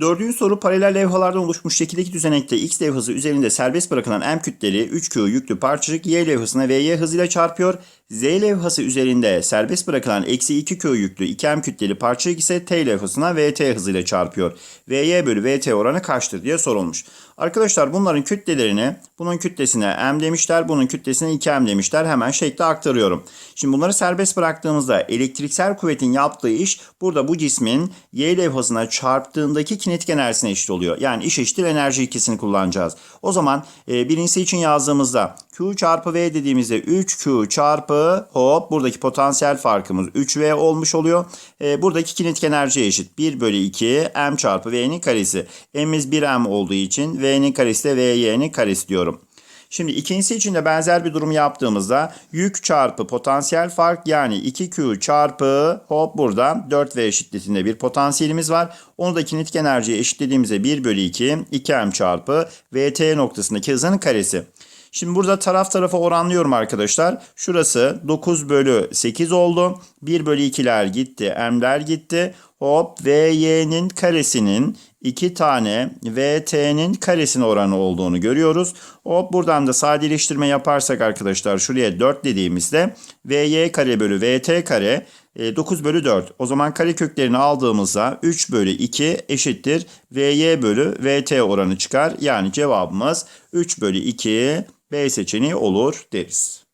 Dördüncü soru paralel levhalardan oluşmuş şekildeki düzenekte X levhası üzerinde serbest bırakılan M kütleri 3Q yüklü parçacık Y levhasına VY hızıyla çarpıyor. Z levhası üzerinde serbest bırakılan eksi 2Q yüklü 2M kütleli parçacık ise T levhasına VT hızıyla çarpıyor. VY bölü VT oranı kaçtır diye sorulmuş. Arkadaşlar bunların kütlelerini bunun kütlesine M demişler, bunun kütlesine 2M demişler. Hemen şekle aktarıyorum. Şimdi bunları serbest bıraktığımızda elektriksel kuvvetin yaptığı iş burada bu cismin Y levhasına çarptığındaki kinetik enerjisine eşit oluyor. Yani iş eşittir enerji ikisini kullanacağız. O zaman e, birincisi için yazdığımızda Q çarpı V dediğimizde 3Q çarpı hop buradaki potansiyel farkımız 3V olmuş oluyor. E, buradaki kinetik enerji eşit. 1 bölü 2 M çarpı V'nin karesi. M'imiz 1M olduğu için V'nin karesi de VY'nin karesi diyorum. Şimdi ikincisi için de benzer bir durum yaptığımızda yük çarpı potansiyel fark yani 2Q çarpı hop burada 4V şiddetinde bir potansiyelimiz var. Onu da kinetik enerjiye eşitlediğimizde 1 bölü 2 2M çarpı VT noktasındaki hızın karesi. Şimdi burada taraf tarafa oranlıyorum arkadaşlar. Şurası 9 bölü 8 oldu. 1 bölü 2'ler gitti. M'ler gitti. Hop VY'nin karesinin 2 tane VT'nin karesine oranı olduğunu görüyoruz. Hop buradan da sadeleştirme yaparsak arkadaşlar şuraya 4 dediğimizde VY kare bölü VT kare e, 9 bölü 4. O zaman kare köklerini aldığımızda 3 bölü 2 eşittir VY bölü VT oranı çıkar. Yani cevabımız 3 bölü 2 B seçeneği olur deriz.